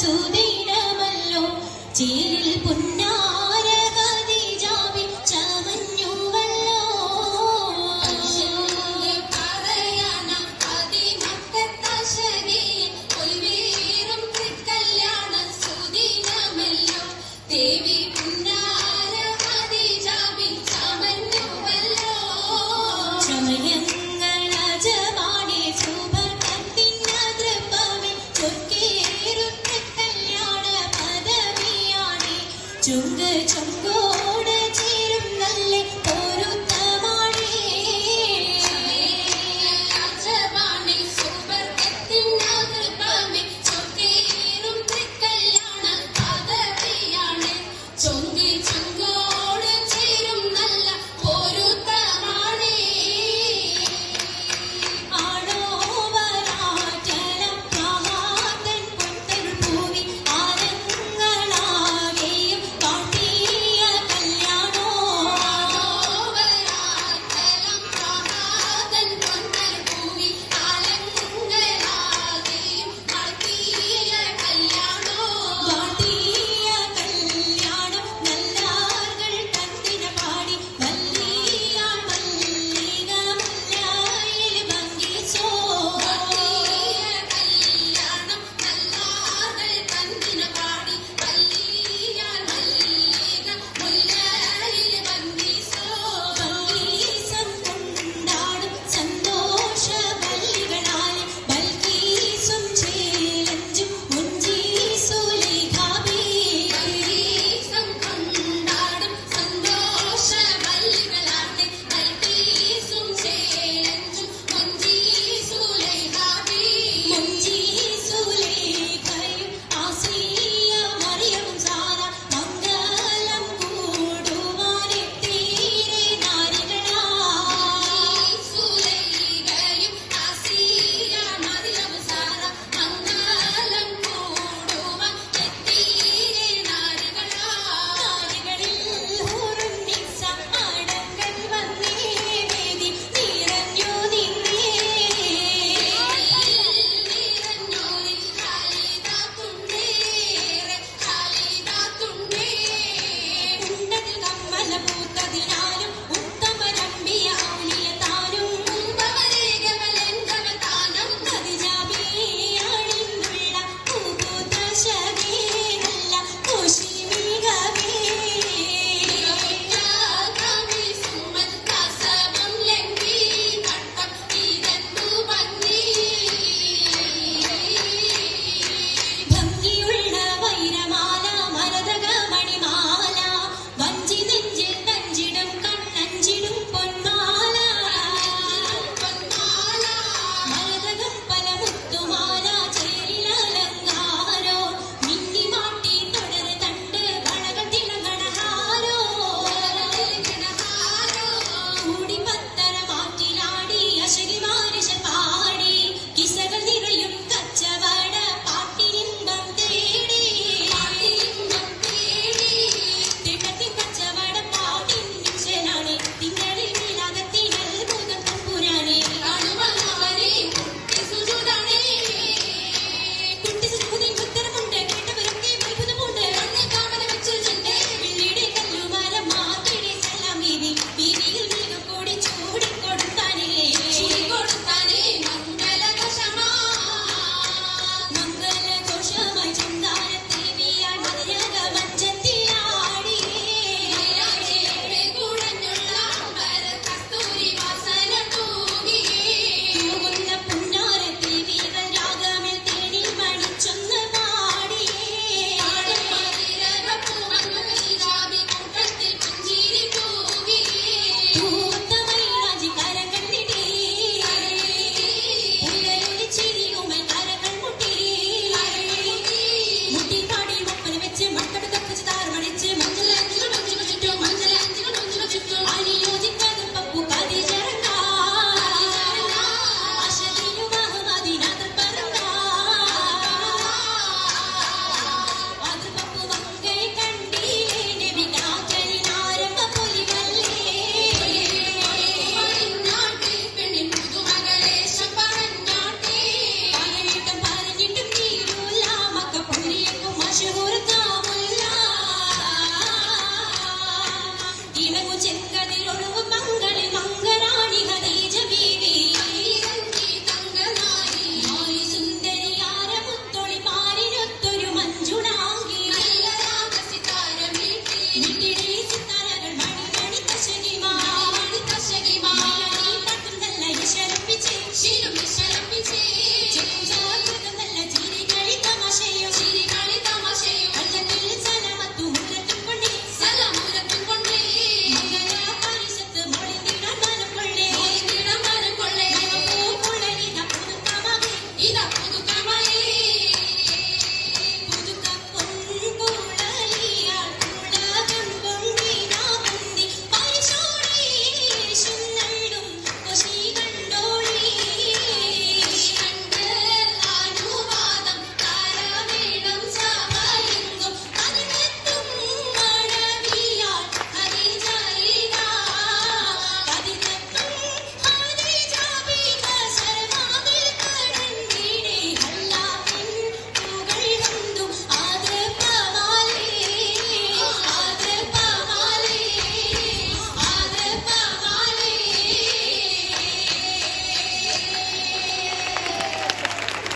സുദിനമല്ലോ. ചീരിൽ പുന്നാര ഖദീജാബിൻ ചമഞ്ഞുവല്ലോ. പറയാനാം അതിമക്കത്തശരിയിൽ ഒലിവേറും തൃക്കല്യാണ സുദിനമല്ലോ. ദേവി പുന്നാര ഖദീജാബിൻ ചമഞ്ഞുവല്ലോ. ചമയങ്ങളജമാണി 중대 정보